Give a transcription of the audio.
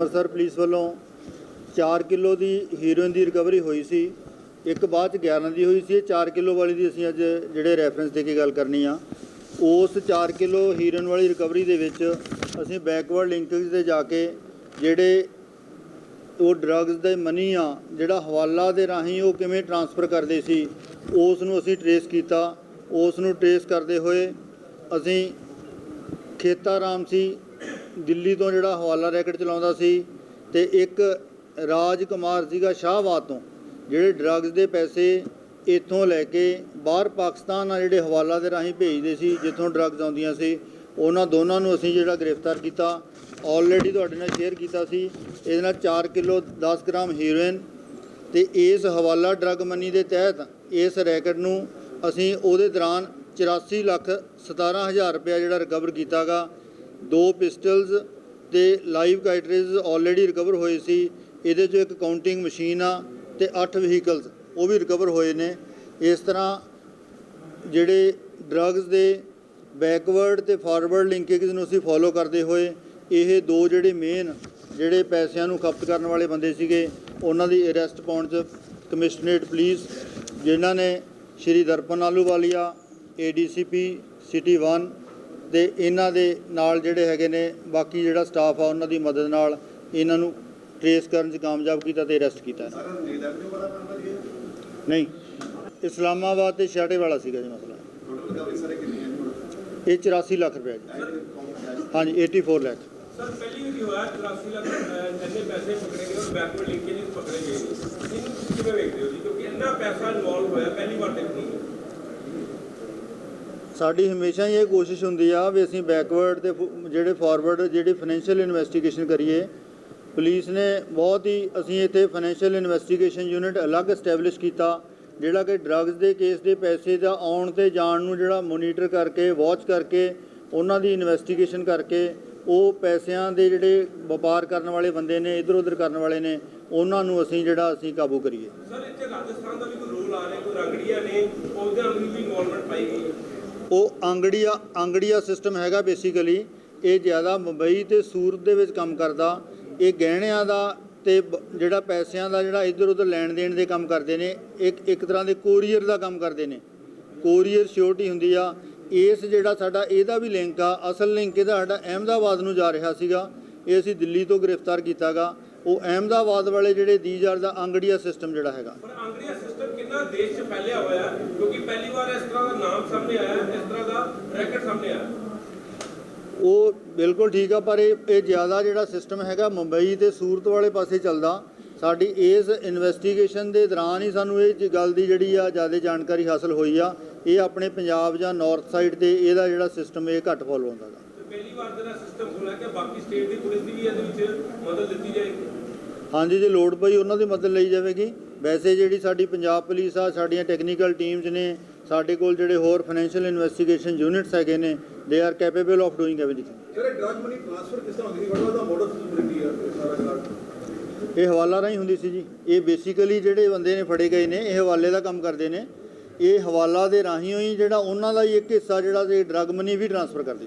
Amritsar police ਵੱਲੋਂ 4 kilo ਦੀ heroin ਦੀ ਰਿਕਵਰੀ ਹੋਈ ਸੀ। ਇੱਕ ਬਾਅਦ ਚ 11 ਦੀ ਹੋਈ ਸੀ। ਇਹ 4 ਕਿਲੋ ਵਾਲੀ ਦੀ ਅਸੀਂ ਅੱਜ ਜਿਹੜੇ ਰੈਫਰੈਂਸ ਦੇ ਕੇ ਗੱਲ ਕਰਨੀ ਆ। ਉਸ 4 ਕਿਲੋ ਹੀਰੋਇਨ ਵਾਲੀ ਰਿਕਵਰੀ ਦੇ ਵਿੱਚ ਅਸੀਂ ਬੈਕਵਰਡ ਲਿੰਕੇਜ ਤੇ ਜਾ ਕੇ ਜਿਹੜੇ ਉਹ ਡਰੱਗਸ ਦੇ ਮਨੀ ਆ, ਜਿਹੜਾ ਹਵਾਲਾ ਦੇ ਰਾਹੀਂ ਉਹ ਕਿਵੇਂ ਟਰਾਂਸਫਰ ਕਰਦੇ ਸੀ, ਉਸ ਨੂੰ ਅਸੀਂ ਟਰੇਸ ਕੀਤਾ। ਉਸ ਨੂੰ ਟਰੇਸ ਕਰਦੇ ਹੋਏ ਅਸੀਂ ਖੇਤਾ ਰਾਮ ਸੀ ਦਿੱਲੀ ਤੋਂ ਜਿਹੜਾ ਹਵਾਲਾ ਰੈਕਟ ਚਲਾਉਂਦਾ ਸੀ ਤੇ ਇੱਕ ਰਾਜ ਕੁਮਾਰ ਸੀਗਾ ਸ਼ਾਹਬਾਦ ਤੋਂ, ਜਿਹੜੇ ਡਰੱਗਸ ਦੇ ਪੈਸੇ ਇੱਥੋਂ ਲੈ ਕੇ ਬਾਹਰ ਪਾਕਿਸਤਾਨ ਆ ਜਿਹੜੇ ਹਵਾਲਾ ਦੇ ਰਾਹੀਂ ਭੇਜਦੇ ਸੀ, ਜਿੱਥੋਂ ਡਰੱਗਸ ਆਉਂਦੀਆਂ ਸੀ, ਉਹਨਾਂ ਦੋਨਾਂ ਨੂੰ ਅਸੀਂ ਜਿਹੜਾ ਗ੍ਰਿਫਤਾਰ ਕੀਤਾ ਆਲਰੇਡੀ ਤੁਹਾਡੇ ਨਾਲ ਸ਼ੇਅਰ ਕੀਤਾ ਸੀ, ਇਹਦੇ ਨਾਲ 4 ਕਿਲੋ 10 ਗ੍ਰਾਮ ਹੀਰੋਇਨ ਤੇ ਇਸ ਹਵਾਲਾ ਡਰੱਗ ਮਨੀ ਦੇ ਤਹਿਤ ਇਸ ਰੈਕਟ ਨੂੰ ਅਸੀਂ ਉਹਦੇ ਦੌਰਾਨ 84 ਲੱਖ 17000 ਰੁਪਇਆ ਜਿਹੜਾ ਰਿਕਵਰ ਕੀਤਾਗਾ ਦੋ ਪਿਸਟਲਸ ਤੇ ਲਾਈਵ ਕਾਈਟਰੇਜ ਆਲਰੇਡੀ ਰਿਕਵਰ ਹੋਏ ਸੀ। ਇਹਦੇ ਚੋਂ ਇੱਕ ਕਾਊਂਟਿੰਗ ਮਸ਼ੀਨ ਆ ਤੇ 8 ਵਹੀਕਲਸ ਉਹ ਵੀ ਰਿਕਵਰ ਹੋਏ ਨੇ। ਇਸ ਤਰ੍ਹਾਂ ਜਿਹੜੇ ਡਰੱਗਸ ਦੇ ਬੈਕਵਰਡ ਤੇ ਫਾਰਵਰਡ ਲਿੰਕੇਜ ਨੂੰ ਅਸੀਂ ਫੋਲੋ ਕਰਦੇ ਹੋਏ, ਇਹ ਦੋ ਜਿਹੜੇ ਮੇਨ ਜਿਹੜੇ ਪੈਸਿਆਂ ਨੂੰ ਖਪਤ ਕਰਨ ਵਾਲੇ ਬੰਦੇ ਸੀਗੇ, ਉਹਨਾਂ ਦੀ ਅਰੈਸਟ ਪਾਉਣ 'ਚ ਕਮਿਸ਼ਨਰੇਟ ਪੁਲਿਸ ਜਿਨ੍ਹਾਂ ਨੇ ਸ਼੍ਰੀ ਦਰਪਨ ਆਲੂਵਾਲੀਆ ਏਡੀਸੀਪੀ ਸਿਟੀ 1 ਤੇ ਇਹਨਾਂ ਦੇ ਨਾਲ ਜਿਹੜੇ ਹੈਗੇ ਨੇ ਬਾਕੀ ਜਿਹੜਾ ਸਟਾਫ ਆ ਉਹਨਾਂ ਦੀ ਮਦਦ ਨਾਲ ਇਹਨਾਂ ਨੂੰ ਟ੍ਰੇਸ ਕਰਨ 'ਚ ਕਾਮਯਾਬ ਕੀਤਾ ਤੇ ਅਰੈਸਟ ਕੀਤਾ ਨਹੀਂ ਇਸਲਾਮਾਬਾਦ ਤੇ ਛਾਟੇ ਵਾਲਾ ਸੀਗਾ ਜੀ ਮਸਲਾ। ਇਹ 84 ਲੱਖ ਰੁਪਏ ਜੀ। ਹਾਂਜੀ 84 ਲੱਖ। ਸਰ ਪਹਿਲੀ ਵੀ ਹੋਇਆ 84 ਲੱਖ ਅਹ, ਪੈਸੇ ਪਕੜੇ ਗਏ ਉਹ ਬੈਕਵਰਡ ਲਿੰਕੇਜ ਪਕੜੇ ਗਏ। ਇਹਨੂੰ ਕਿਵੇਂ ਵੇਖਦੇ ਹੋ ਜੀ? ਕਿਉਂਕਿ ਇੰਨਾ ਪੈਸਾ ਇਨਵੋਲਵ ਹੋਇਆ ਪਹਿਲੀ ਵਾਰ ਦੇਖਣੀ ਸਾਡੀ ਹਮੇਸ਼ਾ ਹੀ ਇਹ ਕੋਸ਼ਿਸ਼ ਹੁੰਦੀ ਆ ਵੀ ਅਸੀਂ ਬੈਕਵਰਡ ਤੇ ਫ- ਜਿਹੜੇ ਫਾਰਵਰਡ ਜਿਹੜੀ ਫਾਈਨੈਂਸ਼ੀਅਲ ਇਨਵੈਸਟੀਗੇਸ਼ਨ ਕਰੀਏ। ਪੁਲਿਸ ਨੇ ਬਹੁਤ ਹੀ, ਅਸੀਂ ਇੱਥੇ ਫਾਈਨੈਂਸ਼ੀਅਲ ਇਨਵੈਸਟੀਗੇਸ਼ਨ ਯੂਨਿਟ ਅਲੱਗ ਐਸਟੈਬਲਿਸ਼ ਕੀਤਾ, ਜਿਹੜਾ ਕਿ ਡਰੱਗਸ ਦੇ ਕੇਸ ਦੇ ਪੈਸੇ ਦਾ ਆਉਣ ਤੇ ਜਾਣ ਨੂੰ ਜਿਹੜਾ ਮੋਨੀਟਰ ਕਰਕੇ ਵਾਚ ਕਰਕੇ, ਉਹਨਾਂ ਦੀ ਇਨਵੈਸਟੀਗੇਸ਼ਨ ਕਰਕੇ, ਉਹ ਪੈਸਿਆਂ ਦੇ ਜਿਹੜੇ ਵਪਾਰ ਕਰਨ ਵਾਲੇ ਬੰਦੇ ਨੇ ਇਧਰ ਉਧਰ ਕਰਨ ਵਾਲੇ ਨੇ, ਉਹਨਾਂ ਨੂੰ ਅਸੀਂ ਜਿਹੜਾ ਅਸੀਂ ਕਾਬੂ ਕਰੀਏ। ਸਰ, ਇੱਥੇ ਰਾਜਸਥਾਨ ਦਾ ਵੀ ਕੋਈ ਰੋਲ ਆ ਰਿਹਾ, ਕੋਈ ਰੰਗੜੀਆਂ ਨੇ, ਉਹਦੇ ਅੰਦਰ ਵੀ ਇਨਵੋਲਵਮੈਂਟ ਪਾਈ ਗਈ। ਉਹ ਆਂਗੜੀਆ ਆਂਗੜੀਆ ਸਿਸਟਮ ਹੈਗਾ ਬੇਸਿਕਲੀ ਇਹ ਜ਼ਿਆਦਾ ਮੁੰਬਈ ਤੇ ਸੂਰਤ ਦੇ ਵਿੱਚ ਕੰਮ ਕਰਦਾ। ਇਹ ਗਹਿਣਿਆਂ ਦਾ ਤੇ ਬ- ਜਿਹੜਾ ਪੈਸਿਆਂ ਦਾ ਜਿਹੜਾ ਇੱਧਰ ਉੱਧਰ ਲੈਣ ਦੇਣ ਦੇ ਕੰਮ ਕਰਦੇ ਨੇ, ਇੱਕ ਇੱਕ ਤਰ੍ਹਾਂ ਦੇ ਕੋਰੀਅਰ ਦਾ ਕੰਮ ਕਰਦੇ ਨੇ। ਕੋਰੀਅਰ ਸ਼ਿਓਰਟੀ ਹੁੰਦੀ ਆ। ਇਸ ਜਿਹੜਾ ਸਾਡਾ ਇਹਦਾ ਵੀ ਲਿੰਕ ਆ। ਅਸਲ ਲਿੰਕ ਇਹਦਾ ਸਾਡਾ ਅਹਿਮਦਾਬਾਦ ਨੂੰ ਜਾ ਰਿਹਾ ਸੀਗਾ। ਇਹ ਅਸੀਂ ਦਿੱਲੀ ਤੋਂ ਗ੍ਰਿਫਤਾਰ ਕੀਤਾਗਾ। ਉਹ ਅਹਿਮਦਾਬਾਦ ਵਾਲੇ ਜਿਹੜੇ ਦੀਜਾਰ ਦਾ ਆਂਗੜੀਆ ਸਿਸਟਮ ਜਿਹੜਾ ਹੈਗਾ। ਪਰ ਅੰਗਰੇਜ਼ ਸਿਸਟਮ ਕਿੰਨਾ ਦੇਸ਼ 'ਚ ਫੈਲਿਆ ਹੋਇਆ ਹੈ? ਕਿਉਂਕਿ ਪਹਿਲੀ ਵਾਰ ਇਸ ਤਰ੍ਹਾਂ ਦਾ ਨਾਮ ਸਾਹਮਣੇ ਆਇਆ ਹੈ, ਇਸ ਤਰ੍ਹਾਂ ਦਾ ਰੈਕਟ ਸਾਹਮਣੇ ਆਇਆ ਉਹ ਬਿਲਕੁਲ ਠੀਕ ਆ ਪਰ ਇਹ ਇਹ ਜ਼ਿਆਦਾ ਜਿਹੜਾ ਸਿਸਟਮ ਹੈਗਾ ਮੁੰਬਈ ਤੇ ਸੂਰਤ ਵਾਲੇ ਪਾਸੇ ਚੱਲਦਾ। ਸਾਡੀ ਇਸ ਇਨਵੈਸਟੀਗੇਸ਼ਨ ਦੇ ਦੌਰਾਨ ਹੀ ਸਾਨੂੰ ਇਹ ਗੱਲ ਦੀ ਜਿਹੜੀ ਆ ਜ਼ਿਆਦਾ ਜਾਣਕਾਰੀ ਹਾਸਲ ਹੋਈ ਆ। ਇਹ ਆਪਣੇ ਪੰਜਾਬ ਜਾਂ ਨਾਰਥ ਸਾਈਡ ਤੇ ਇਹਦਾ ਜਿਹੜਾ ਸਿਸਟਮ ਇਹ ਘੱਟ ਫੋਲੋ ਹੁੰਦਾ ਤੇ ਪਹਿਲੀ ਵਾਰ ਜਿਹੜਾ ਸਿਸਟਮ ਖੁੱਲ੍ਹਾ ਕਿ ਬਾਕੀ ਸਟੇਟ ਦੀ ਪੁਲਿਸ ਦੀ ਵੀ ਇਹਦੇ ਵਿੱਚ ਮਦਦ ਦਿੱਤੀ ਜਾਏਗੀ। ਹਾਂਜੀ ਜੇ ਲੋੜ ਪਈ ਉਹਨਾਂ ਦੀ ਮਦਦ ਲਈ ਜਾਵੇਗੀ। ਵੈਸੇ ਜਿਹੜੀ ਸਾਡੀ ਪੰਜਾਬ ਪੁਲਿਸ ਆ ਸਾਡੀਆਂ ਟੈਕਨੀਕਲ ਟੀਮਸ ਨੇ ਸਾਡੇ ਕੋਲ ਜਿਹੜੇ ਹੋਰ ਫਾਈਨੈਂਸ਼ੀਅਲ ਇਨਵੈਸਟੀਗੇਸ਼ਨ ਯੂਨਿਟਸ ਹੈਗੇ ਨੇ they are capable of doing everything sir drug money transfer ਕਿਸ ਤਰ੍ਹਾਂ ਹੁੰਦੀ ਸੀ? ਵੜਾ ਦਾ ਮੋਡਲ ਸਿਸਟਮ ਹੈ ਇਹ ਸਾਰਾ ਜਿਹੜਾ ਇਹ ਹਵਾਲਾ ਰਾਹੀਂ ਹੁੰਦੀ ਸੀ ਜੀ। ਇਹ ਬੇਸਿਕਲੀ ਜਿਹੜੇ ਬੰਦੇ ਨੇ ਫੜੇ ਗਏ ਨੇ ਇਹ ਹਵਾਲੇ ਦਾ ਕੰਮ ਕਰਦੇ ਨੇ। ਇਹ ਹਵਾਲਾ ਦੇ ਰਾਹੀਂ ਹੀ ਜਿਹੜਾ ਉਹਨਾਂ ਦਾ ਹੀ ਇੱਕ ਹਿੱਸਾ ਜਿਹੜਾ ਸੀ ਡਰਗ ਮਨੀ ਵੀ ਟ੍ਰਾਂਸਫਰ ਕਰਦੇ